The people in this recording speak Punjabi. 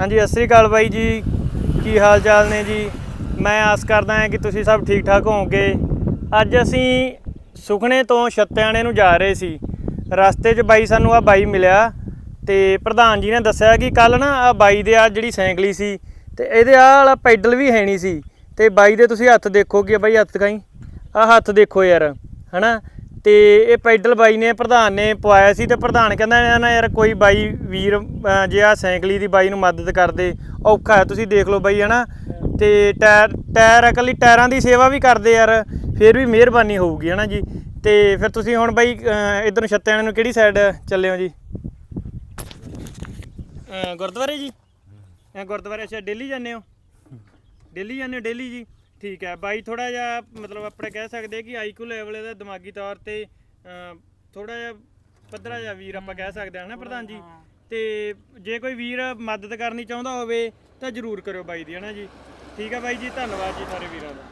ਹਾਂਜੀ, ਸਤਿ ਸ੍ਰੀ ਅਕਾਲ ਬਾਈ ਜੀ। ਕੀ ਹਾਲ ਚਾਲ ਨੇ ਜੀ? ਮੈਂ ਆਸ ਕਰਦਾ ਹਾਂ ਕਿ ਤੁਸੀਂ ਸਭ ਠੀਕ ਠਾਕ ਹੋਵੋਗੇ। ਅੱਜ ਅਸੀਂ ਸੁਖਣੇ ਤੋਂ ਛੱਤਿਆਣੇ ਨੂੰ ਜਾ ਰਹੇ ਸੀ। ਰਸਤੇ 'ਚ ਬਾਈ ਸਾਨੂੰ ਆ ਬਾਈ ਮਿਲਿਆ ਤੇ ਪ੍ਰਧਾਨ ਜੀ ਨੇ ਦੱਸਿਆ ਕਿ ਕੱਲ ਨਾ ਆ ਬਾਈ ਦੇ ਆ ਜਿਹੜੀ ਸਾਈਕਲੀ ਸੀ ਤੇ ਇਹਦੇ ਆ ਵਾਲਾ ਪੈਡਲ ਵੀ ਹੈ ਨਹੀਂ ਸੀ। ਤੇ ਬਾਈ ਦੇ ਤੁਸੀਂ ਹੱਥ ਦੇਖੋ ਕਿ ਬਾਈ ਹੱਥ ਦਿਖਾਈ। ਆ ਹੱਥ ਦੇਖੋ ਯਾਰ, ਹਨਾ? ਤੇ ਇਹ ਪੈਡਲ ਬਾਈ ਨੇ ਪ੍ਰਧਾਨ ਨੇ ਪਵਾਇਆ ਸੀ ਤੇ ਪ੍ਰਧਾਨ ਕਹਿੰਦਾ ਨਾ- ਨਾ ਯਾਰ ਕੋਈ ਬਾਈ ਵੀਰ ਜੇ ਆ ਸਾਈਕਲੀ ਦੀ ਬਾਈ ਨੂੰ ਮਦਦ ਕਰਦੇ, ਔਖਾ ਹੈ, ਤੁਸੀਂ ਦੇਖ ਲਓ ਬਾਈ, ਹਨਾ? ਤੇ ਟਾਇਰ ਟਾਇਰ ਇਕੱਲੀ ਟਾਇਰਾਂ ਦੀ ਸੇਵਾ ਵੀ ਕਰਦੇ ਯਾਰ, ਫਿਰ ਵੀ ਮਿਹਰਬਾਨੀ ਹੋਊਗੀ, ਹਨਾ ਜੀ? ਤੇ ਫਿਰ ਤੁਸੀਂ ਹੁਣ ਬਾਈ, ਅਹ, ਇੱਧਰ ਨੂੰ ਛੱਤਿਆਣੇ ਨੂੰ ਕਿਹੜੀ ਸਾਈਡ ਚੱਲੇ ਹੋ ਜੀ? ਗੁਰਦੁਆਰੇ ਜੀ? ਗੁਰਦੁਆਰੇ, ਅੱਛਾ, ਡੇਲੀ ਜਾਂਦੇ ਹੋ? ਡੇਲੀ ਜਾਂਦੇ ਹੋ, ਡੇਲੀ ਜੀ? ਠੀਕ ਹੈ। ਬਾਈ ਥੋੜਾ ਜਿਹਾ ਮਤਲਬ ਆਪਣੇ ਕਹਿ ਸਕਦੇ ਕਿ ਆਈਕੂ ਲੈਵਲ ਦਾ ਦਿਮਾਗੀ ਤੌਰ ਤੇ ਥੋੜਾ ਜਿਹਾ ਪੱਧਰਾ ਜਿਹਾ ਵੀਰ ਆਪਾਂ ਕਹਿ ਸਕਦੇ ਹਾਂ ਨਾ ਪ੍ਰਧਾਨ ਜੀ? ਤੇ ਜੇ ਕੋਈ ਵੀਰ ਮਦਦ ਕਰਨੀ ਚਾਹੁੰਦਾ ਹੋਵੇ ਤਾਂ ਜਰੂਰ ਕਰਿਓ ਬਾਈ ਦੀ ਹਨਾ ਜੀ? ਠੀਕ ਹੈ ਬਾਈ ਜੀ ਧੰਨਵਾਦ ਜੀ ਸਾਰੇ ਵੀਰਾਂ ਦਾ।